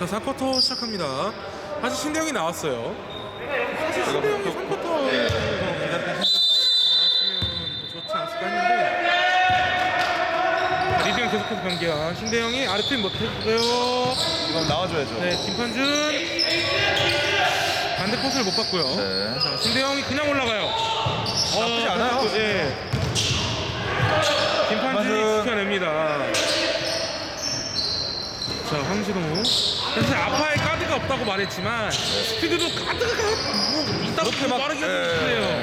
자 4쿼터 시작합니다. 사실 신대영이 나왔어요. 사실 신대영이 또- 3쿼터 네. 기다렸던 신대영 나왔으면 더 좋지 않을까 했는데 자, 리딩 계속해서 변기야. 신대영이 아르핀 못해주고요. 이건 나와줘야죠. 네, 김판준 반대 코스를 못 봤고요. 네. 자, 신대영이 그냥 올라가요. 나쁘지 않아요. 예. 김판준이 김판준. 지켜냅니다. 자, 황진호. 사실 아파에 카드가 없다고 말했지만 스피드도 카드가 뭐 있다고 그렇게 막- 빠르게 예. 해요.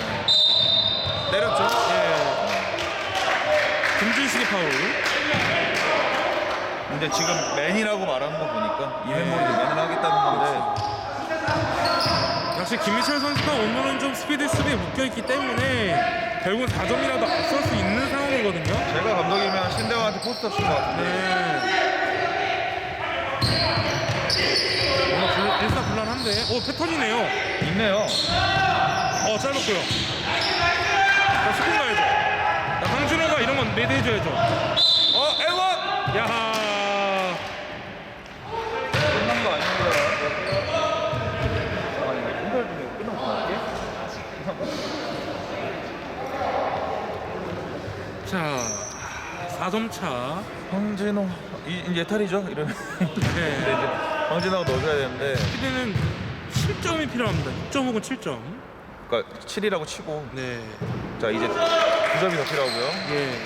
내렸죠. 예. 김준식의 파울. 근데 지금 맨이라고 말하는 거 보니까 이맨몰이도 맨을 하겠다는 건데 역시 김민철 선수가 오늘은 좀 스피드 수비에 묶여있기 때문에 결국 4점이라도 앞설 수 있는 상황이거든요. 제가 감독이면 신대원한테 포스터 칠것 같은데 네. 불, 일사불란한데? 오, 패턴이네요. 있네요. 어, 짧았고요. 자, 스푼 가야죠. 자, 강준호가 이런 건 매대해줘야죠. 어, 에원! 야하. 끝난 거 아닙니다. 아니, 공설 중에 끝난 거 같게? 자, 4점 차. 황진호 이, 이제 예탈이죠? 이러면 근데 네. 이제 황진호가 넣어줘야 되는데 스피드는 7점이 필요합니다. 6점 혹은 7점. 그러니까 7이라고 치고 네. 자 이제 9점이 더 필요하고요. 예.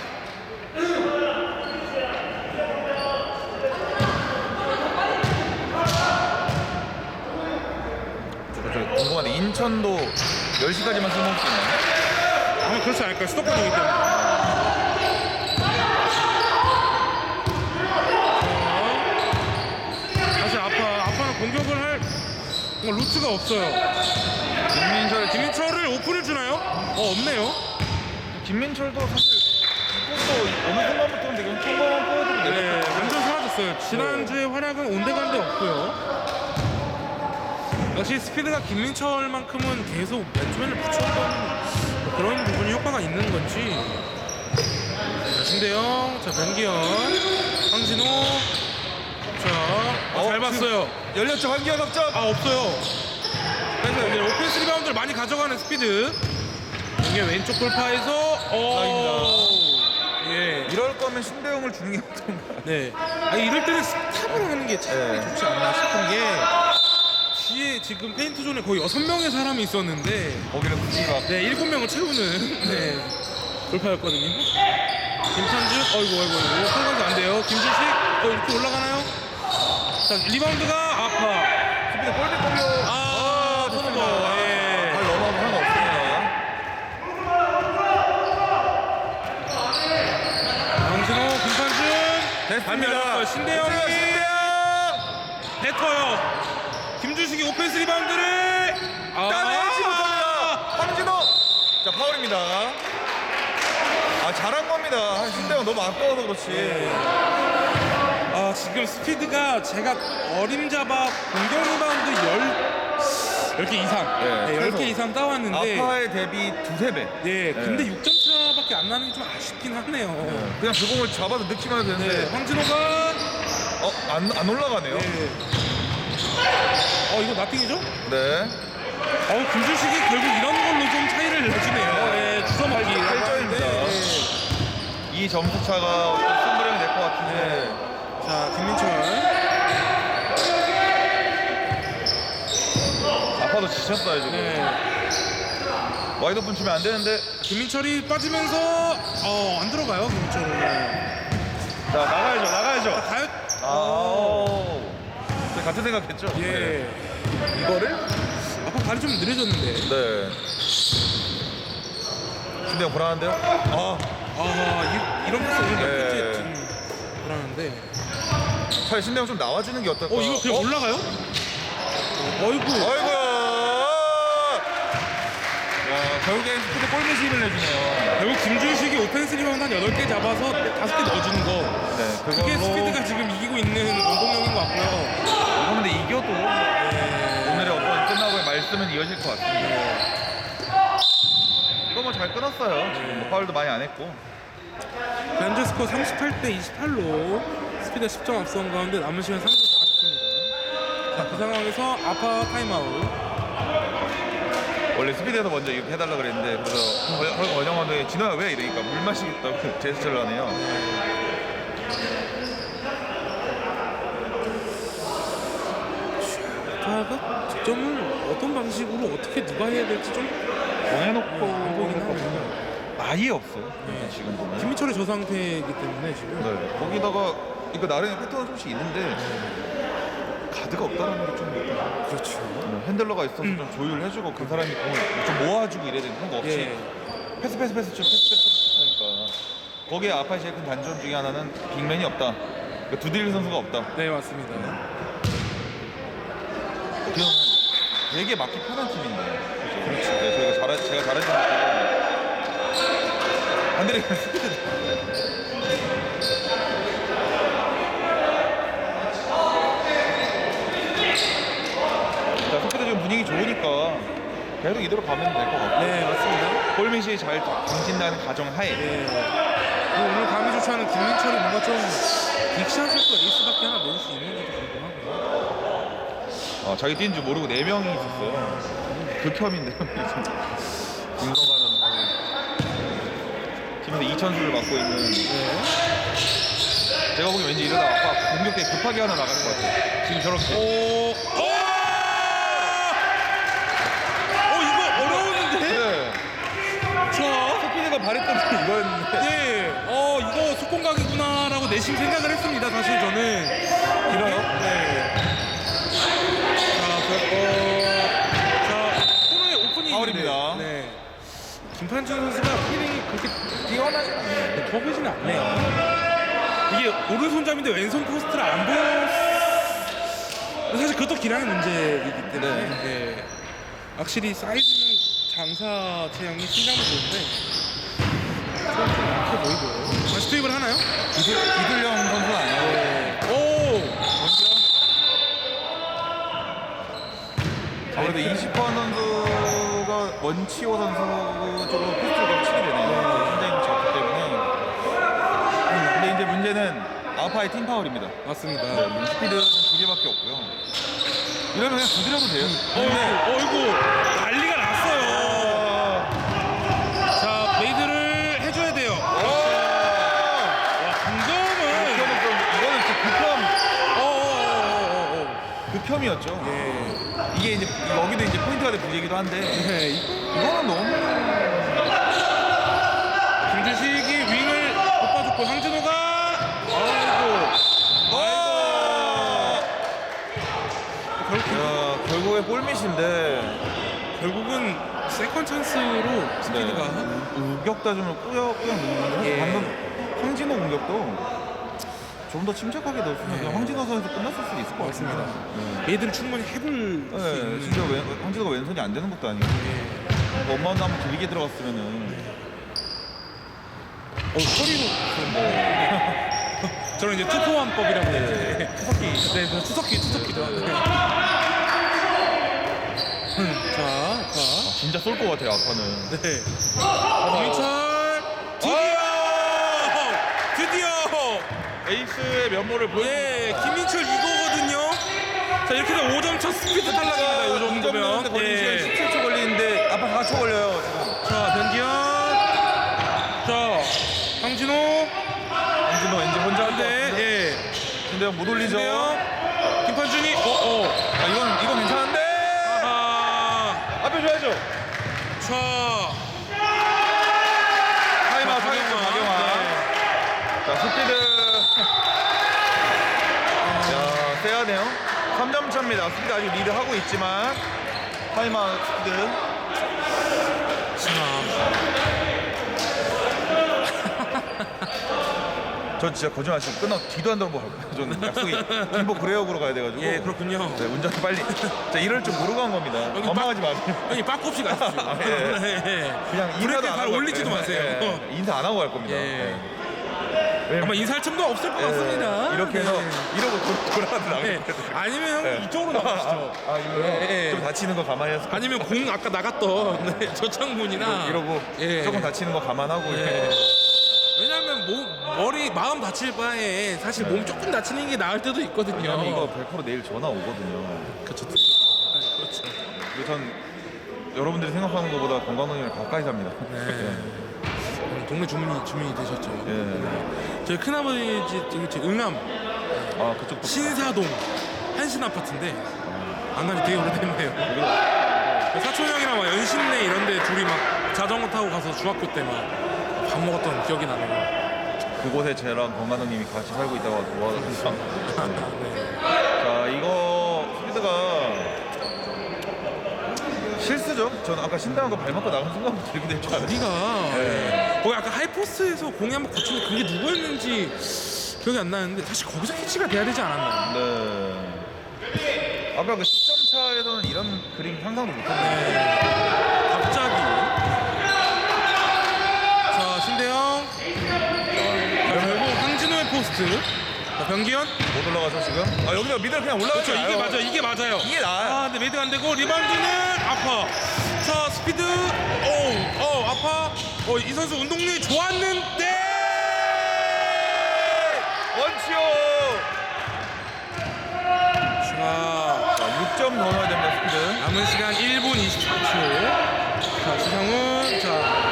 저, 저 궁금한데 인천도 10시까지만 술 먹을 수 있나요? 아마 그렇지 않을까요? 수도권이기 때문에. 자, 다시 아파. 아파는 공격을 할 뭔가 루트가 없어요. 김민철 김민철을 오픈을 주나요? 어, 없네요. 김민철도 사실 이것도 어느 순간부터는 지금 평범한 포워드로 네. 완전 사라졌어요. 지난주에 활약은 온데간데 없고요. 역시 스피드가 김민철만큼은 계속 맨투맨을 붙였던 그런 부분이 효과가 있는 건지. 자, 신대영, 자, 변기현, 황진호. 자, 어, 잘 어, 봤어요. 열렸죠 황기현 덕점. 아, 없어요. 그래서 이제 오펜스 리바운드를 많이 가져가는 스피드. 이게 왼쪽 돌파에서, 어, 예. 이럴 거면 신대용을 주는 게 어떤가? 네. 아니, 이럴 때는 스탑을 하는 게 차라리 네. 좋지 않나 싶은 게 뒤에 지금 페인트 존에 거의 여섯 명의 사람이 있었는데 거기를 막 네, 일곱 명을 채우는 네. 돌파였거든요. 김찬주, 어이구, 어이구, 어이구. 설거지 안 돼요. 김준식, 어, 이렇게 올라가나요? 자, 리바운드가 아파. 스피드 골대 공격. 아, 터너버. 예. 발 넘어가면 상관없습니다. 강진호, 김찬준. 됐습니다. 신대영이 신대영! 뱉어요. 김준식이 오펜스 리바운드를 아, 따내지 못합니다. 황진호. 자 파울입니다. 아 잘한 겁니다. 신대영 너무 아까워서 그렇지. 아, 지금 스피드가 제가 어림잡아 공격 리바운드 10, 10개 이상, 네, 네, 10개 최소. 이상 따왔는데 아파의 대비 두세 배. 네, 근데 네. 6점 차밖에 안 나는 게 좀 아쉽긴 하네요. 그냥 그 공을 잡아서 넣기만 해도 네, 되는데 황진호가 어 안 안 올라가네요. 네. 어, 이거 나띵이죠? 네. 어, 김준식이 결국 이런 걸로 좀 차이를 내주네요. 네, 주워 먹기. 팔- 팔점입니다. 이 점수 차가 어떤 승부력이 될것 같은데 자, 김민철. 아파도 지쳤어요 지금. 네. 와이드 오픈 치면 안 되는데 김민철이 빠지면서 어, 안 들어가요, 김민철은. 자 나가야죠 나가야죠. 가요? 아 저희 같은 생각했죠. 예. 이거를 아까 발이 좀 느려졌는데. 네. 신대영 불안한데요? 아 아, 이, 이런 패스 오늘 몇 네. 번째 지금 불안한데. 차라리 신대영 좀 나와주는 게 어떨까? 어, 이거 그냥 올라가요? 어이구. 아이고야. 야 결국엔 스피드 골밑을 해주네요. 결국 김준식이 오펜스 리바운드 한 8개 잡아서 5개 넣어주는 거. 네 그게 그걸로 스피드가 지금 이기고 있는 원동력인 것 같고요. 이거 근데 이겨도 오늘의 어떤 끝나고의 말씀은 이어질 것 같습니다. 이거 뭐 잘 끊었어요. 지금 뭐 파울도 많이 안 했고. 현재 스코어 38대 28로 스피드 10점 앞선 가운데 남은 시간 3분 40초입니다. 자, 그 상황에서 아파 타임아웃. 원래 스피드에서 먼저 이렇게 해달라 그랬는데 그래서 허- 허- 원영원도 진호야 왜 이러니까 물 마시겠다고 제스처를 하네요. 아파가 득점을 어떤 방식으로 어떻게 누가 해야 될지 좀 정해놓고 안 보긴 할 하네요. 아예 없어요. 네. 지금 보면. 김민철이 저 상태이기 때문에 지금 네. 거기다가 이거 나름의 패턴은 조금씩 있는데 가드가 없다는 게좀 그렇죠. 핸들러가 있어서 좀 조율해주고 그 사람이 공을 좀 모아주고 이래야 되는 그런 거 없이 예. 패스 패스 패스 좀 패스 패스 패스 하니까 거기에 아파의 제일 큰 단점 중에 하나는 빅맨이 없다. 그러니까 두딜 선수가 없다. 네 맞습니다. 어떻게 보면 되게 맞기 편한 팀인데. 그렇죠. 네, 저희가 잘하, 제가 잘해준 것도 반대로 스피드. 자, 스피드 지금 분위기 좋으니까 계속 이대로 가면 될 것 같고. 네 맞습니다. 골밑이 잘 당진다는 가정 하에. 네. 그리고 오늘 감이 좋지 않은 김민철이 뭔가 좀 빅샷을 또 에이스밖에 하나 넣을 수 있는지도 궁금하고요. 어, 자기 뛴 줄 모르고 네 명이 있었어요. 극혐인데요. 김서가는 팀에서 이천수를 맡고 있는 네. 제가 보기엔 왠지 이러다 아까 공격 때 급하게 하나 나갈 것 같아요. 지금 저렇게. 오. 오! 어 이거 어려웠는데? 네. 자. 스피드가 바랬던 게 이거였는데. 네. 어 이거 속공각이구나라고 내심 생각을 했습니다. 사실 저는. 길어요? 네. 자, 그, 어, 자, 코너의 오프닝. 파울입니다. 네. 김판준 선수가 피링이 그렇게 뛰어나지 않아요. 네, 퍼보지는 않네요. 이게 오른손잡인데 왼손 포스트를 안 보여. 사실 그것도 기량의 문제이기 때문에. 네. 네. 확실히 사이즈는 장사 체형이 신장도 좋은데 약해 보이고요. 다시 투입을 하나요? 기술, 기술형 선수는 아니에요. 오! 아무래도 이시퍼 선수가 원치호 선수 쪽으로 포스트를 치게 되네요. 신장이 좋기 때문에. 근데 이제 문제는 아파의 팀 파울입니다. 맞습니다. 네, 뭐 스피드는 두 개밖에 없고요. 이러면 그냥 두드려도 돼요. 어이구, 어이구, 난리가 났어요. 자, 메이드를 해줘야 돼요. 와, 방금은. 이거는 좀 이거는 진짜 극혐 극혐이었죠. 예. 이게 이제 여기도 이제 포인트가 될 부재이기도 한데 네, 이- 이거는 너무 김주식이 윙을 못 봐줬고, 황진호가. 아이고. 아! 결국, 야, 결국에 골밑인데 결국은 세컨 찬스로 스피드가. 우격다짐을 꾸역 꾸역 넣는데 예. 방금 황진호 공격도 좀 더 침착하게 넣었으면 예. 그냥 황진호 선수 끝났을 수도 있을 것. 같습니다. 메이드를 충분히 해볼 수 네, 있는. 진짜 왼, 황진호가 왼손이 안 되는 것도 아니고 예. 엄마도 한번 길게 들어갔으면은 어, 소리로. 저는 이제 투포환법이라고 이제 투석기. 네, 그 투석기, 투석기죠. 네. 음, 자, 자. 진짜 쏠 것 같아요 아빠는. 네. 김민철 드디어! 드디어! 에이스의 면모를 보여. 예, 김민철 이거거든요. 자, 이렇게 되면 5점 차 스피드 탈락입니다. 이 정도면. 걸리는 예. 시간 17초 걸리는데 아빠 4초 걸려요 지금. 자, 변기현. 자, 황진호. 황진호 왠지 혼자 같은데. 예. 근데 못 올리죠. 근데요. 김판준이, 어, 어. 아 이건 이건 괜찮은데. 아, 앞에 줘야죠. 자. 타임아웃 자, 하겠죠 박영환. 박영환. 자 스피드. 야 세하네요. 3점 차입니다. 스피드 아직 리드 하고 있지만 타임아웃 스피드. 저 진짜 거짓말 치고 끝나고 뒤도 안 돌아보고 갈 거예요. 저는 약속이 김포 그레역으로 가야 돼가지고. 예, 그렇군요. 네, 운전 빨리. 자, 이럴 줄 모르고 한 겁니다. 여기 건망하지 마세요. 형님 없이 가십시오. 예. 네. 그냥 브레이크 인사도 안발 하고 올리지도 갈 마세요. 예, 예. 인사 안 하고 갈 겁니다. 예. 예. 아마 인사할 틈도 없을 것 예, 같습니다. 이렇게 해서 네. 이러고 돌- 돌아가도 나갈 네. 아니면 형 예. 이쪽으로 나가시죠. 아, 이거요? 예, 예. 좀 다치는 거 가만히 해서 아니면 공 아까 나갔던 네, 저창문이나 이러고 예. 조금 다치는 거 감안하고 예. 이렇게. 왜냐하면 그냥 뭐, 머리 마음 다칠 바에 사실 몸 조금 다치는 게 나을 때도 있거든요. 왜냐면 이거 100% 내일 전화 오거든요. 그렇죠. 그렇죠. 그리고 전 여러분들이 생각하는 것보다 건강동이랑 가까이 삽니다. 네. 동네 주민이 주민이 되셨죠. 예. 저희 큰아버지 저기 저 응암 아 그쪽도 신사동 한신 아파트인데 안 간지 되게 오래됐네요. 그 사촌 형이랑 막 연신내 이런데 둘이 막 자전거 타고 가서 중학교 때 막 밥 먹었던 기억이 나네요. 그곳에 쟤랑 건강동님이 같이 살고 있다고 도와주셨습니다. 네. 자 이거 스피드가 실수죠. 저는 아까 신당한 거발 맞고 나간 순간부터 이렇게 될 줄 알았어요. 우리가 네. 거기 아까 하이포스에서 공이 한번 거쳤는데 그게 누구였는지 기억이 안 나는데 사실 거기서 캐치가 돼야 되지 않았나요? 네. 아까 그 10점 차에서는 이런 그림 상상도 못했네. 갑자기 자 신대영 자, 결국 황진호의 포스트 자, 변기현 못 올라가죠 지금? 아 여기서 미들 그냥 올라가죠. 그렇죠 이게 맞아 이게 맞아요 이게 나아요. 아 근데 메이드가 안 되고 리바운드는 아파 자 스피드 오 어 아파 어 이 선수 운동력이 좋았는데 원치오. 자 자 6점 더 넣어야 됩니다 스피드. 남은 시간 1분 24초 자 지상훈 자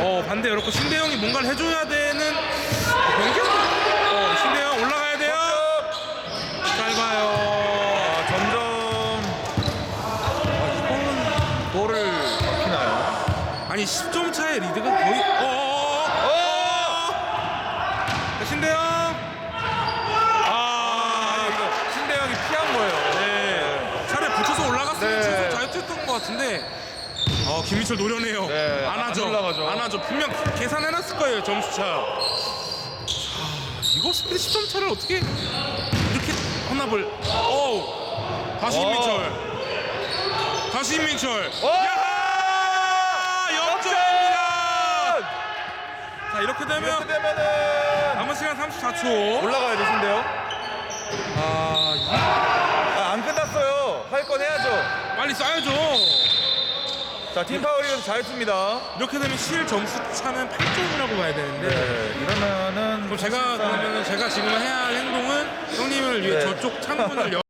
어 반대 열었고 신대영이 뭔가를 해줘야 되는 변기현 어 신대영 올라가야 돼요 짧아요 아, 점점 아, 이거는 볼을 잡히나요? 아니 10점 차의 리드가 거의 어어어 어! 자, 신대영 아아 이거 신대영이 피한 거예요. 네. 차라리 붙여서 올라갔으면 네. 최소 자유투였던 것 같은데 어 김민철 노련해요 네, 안 안 하죠 올라가죠. 안 하죠 분명 계산해놨을 거예요 점수 차 자, 이거 스피드 10점 차를 어떻게 이렇게 헌납을 어우 다시 어. 임민철 다시 임민철 어! 야 역전입니다 자 이렇게 이렇게 되면 되면은 남은 시간 34초 올라가야죠 신대영. 아 아, 안 끝났어요. 할 건 해야죠. 빨리 쏴야죠 자, 팀 파울이어서 자유투입니다. 이렇게 되면 실 점수 차는 8점이라고 봐야 되는데 네, 이러면은 그럼 제가 사실상- 그러면 제가 지금 해야 할 행동은 형님을 위해 네. 저쪽 창문을